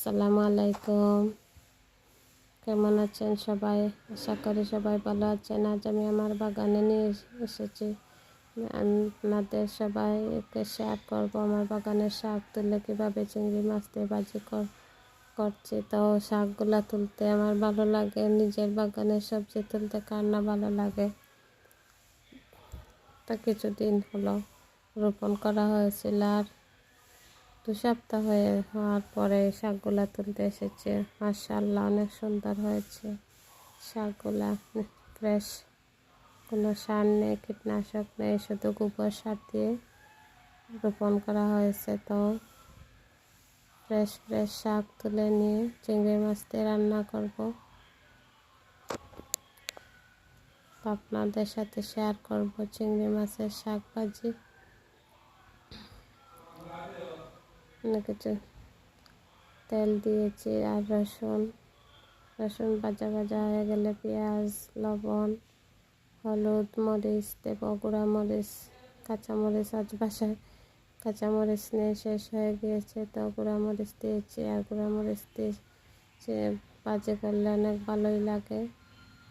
আসসালামু আলাইকুম কেমন আছেন সবাই? আশা করি সবাই ভালো আছেন। আজ আমি আমার বাগানে নিয়ে এসেছি। আপনাদের সবাইকে শেয়ার করব। আমার বাগানের শাক তুলে কীভাবে চিংড়ি মাছ দিয়ে বাজি কর, করছি। তো শাকগুলা তুলতে আমার ভালো লাগে। নিজের বাগানের সবজি তুলতে কার না ভালো লাগে। তো কিছুদিন হলো রোপণ করা হয়েছিল আর দু সপ্তাহ হয়ে হওয়ার পরে শাকগুলা তুলতে এসেছে। মার্শাল্লাহ অনেক সুন্দর হয়েছে। শাকগুলা ফ্রেশ কোনো সার নেই, কীটনাশক নেই, শুধু গোবর সার দিয়ে রোপণ করা হয়েছে। তো ফ্রেশ ফ্রেশ শাক তুলে নিয়ে চিংড়ি মাছ দিয়ে রান্না করব। আপনাদের সাথে শেয়ার করব চিংড়ি মাছের শাক ভাজি অনেক কিছু। তেল দিয়েছি, আর রসুন। রসুন ভাজা ভাজা হয়ে গেলে পেঁয়াজ, লবণ, হলুদ মরিচ, দেব গুঁড়া মরিচ কাঁচামরিচ আজ বাসায় কাঁচামরিচ নিয়ে শেষ হয়ে গিয়েছে। তো গুঁড়া মরিচ দিয়েছি, আর গুঁড়া মরিচ দিয়ে সে ভাজি করলে অনেক ভালোই লাগে।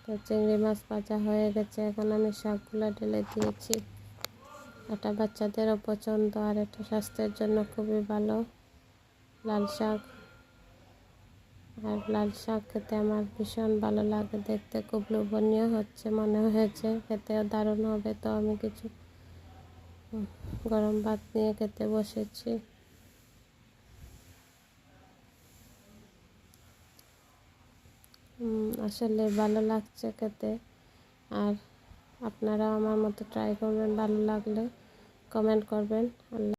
তো চিংড়ি মাছ ভাজা হয়ে গেছে, এখন আমি শাকগুলো ঢেলে দিয়েছি। এটা বাচ্চাদেরও পছন্দ আর এটা স্বাস্থ্যের জন্য খুবই ভালো। লাল শাক। আর লাল শাক খেতে আমার ভীষণ ভালো লাগে। দেখতে খুব লোভনীয় হচ্ছে মনে হয়েছে। খেতেও দারুণ হবে তো আমি কিছু গরম ভাত নিয়ে খেতে বসেছি। আসলে ভালো লাগছে খেতে। আর আপনারাও আমার মতো ট্রাই করবেন ভালো লাগলে কমেন্ট করবেন। আল্লাহ